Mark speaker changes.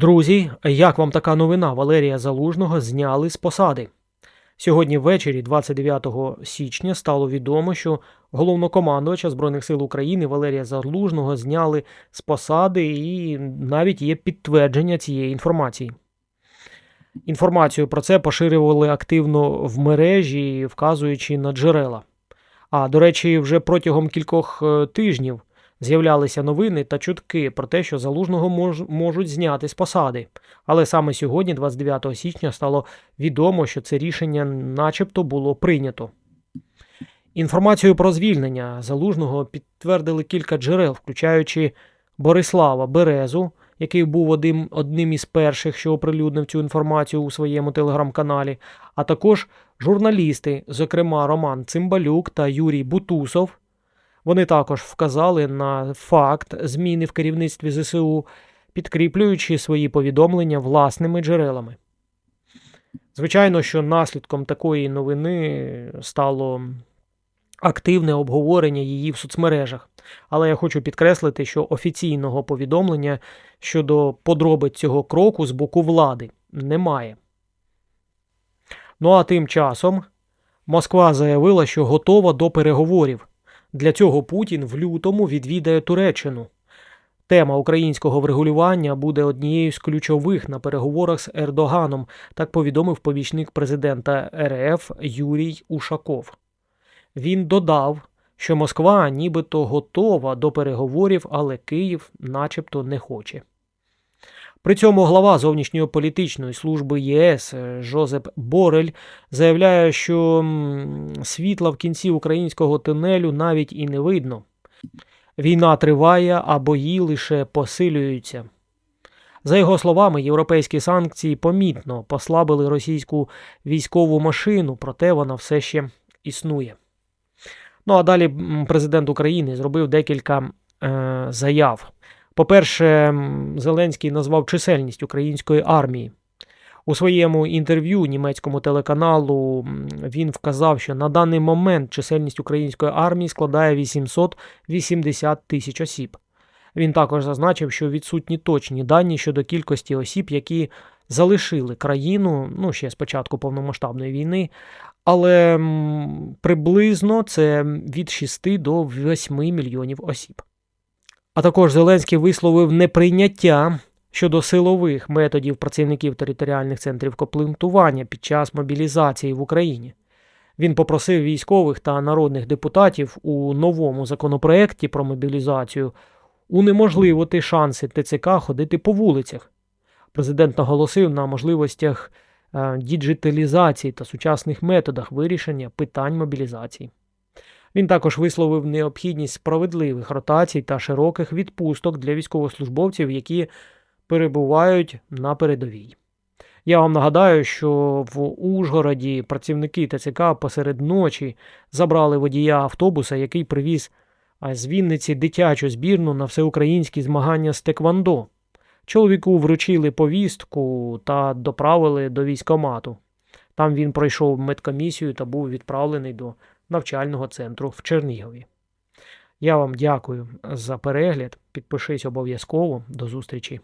Speaker 1: Друзі, як вам така новина? Валерія Залужного зняли з посади. Сьогодні ввечері, 29 січня, стало відомо, що головнокомандувача Збройних сил України Валерія Залужного зняли з посади, і навіть є підтвердження цієї інформації. Інформацію про це поширювали активно в мережі, вказуючи на джерела. А до речі, вже протягом кількох е, тижнів з'являлися новини та чутки про те, що залужного мож, можуть зняти з посади. Але саме сьогодні, 29 січня, стало відомо, що це рішення, начебто, було прийнято. Інформацію про звільнення залужного підтвердили кілька джерел, включаючи Борислава Березу, який був одним, одним із перших, що оприлюднив цю інформацію у своєму телеграм-каналі, а також журналісти, зокрема Роман Цимбалюк та Юрій Бутусов. Вони також вказали на факт зміни в керівництві ЗСУ, підкріплюючи свої повідомлення власними джерелами. Звичайно, що наслідком такої новини стало активне обговорення її в соцмережах. Але я хочу підкреслити, що офіційного повідомлення щодо подробиць цього кроку з боку влади немає. Ну а тим часом Москва заявила, що готова до переговорів. Для цього Путін в лютому відвідає Туреччину. Тема українського врегулювання буде однією з ключових на переговорах з Ердоганом, так повідомив помічник президента РФ Юрій Ушаков. Він додав, що Москва нібито готова до переговорів, але Київ начебто не хоче. При цьому глава зовнішньополітичної служби ЄС Жозеп Борель заявляє, що світла в кінці українського тунелю навіть і не видно. Війна триває, а бої лише посилюються. За його словами, європейські санкції помітно послабили російську військову машину, проте вона все ще існує. Ну а далі президент України зробив декілька е, заяв. По-перше, Зеленський назвав чисельність української армії. У своєму інтерв'ю німецькому телеканалу він вказав, що на даний момент чисельність української армії складає 880 тисяч осіб. Він також зазначив, що відсутні точні дані щодо кількості осіб, які залишили країну ну ще з початку повномасштабної війни, але приблизно це від 6 до 8 мільйонів осіб. А також Зеленський висловив неприйняття щодо силових методів працівників територіальних центрів комплектування під час мобілізації в Україні. Він попросив військових та народних депутатів у новому законопроекті про мобілізацію унеможливити шанси ТЦК ходити по вулицях. Президент наголосив на можливостях е, діджиталізації та сучасних методах вирішення питань мобілізації. Він також висловив необхідність справедливих ротацій та широких відпусток для військовослужбовців, які перебувають на передовій. Я вам нагадаю, що в Ужгороді працівники ТЦК посеред ночі забрали водія автобуса, який привіз з Вінниці дитячу збірну на всеукраїнські змагання з Теквандо. Чоловіку вручили повістку та доправили до військомату. Там він пройшов медкомісію та був відправлений до навчального центру в Чернігові. Я вам дякую за перегляд. Підпишись обов'язково. До зустрічі!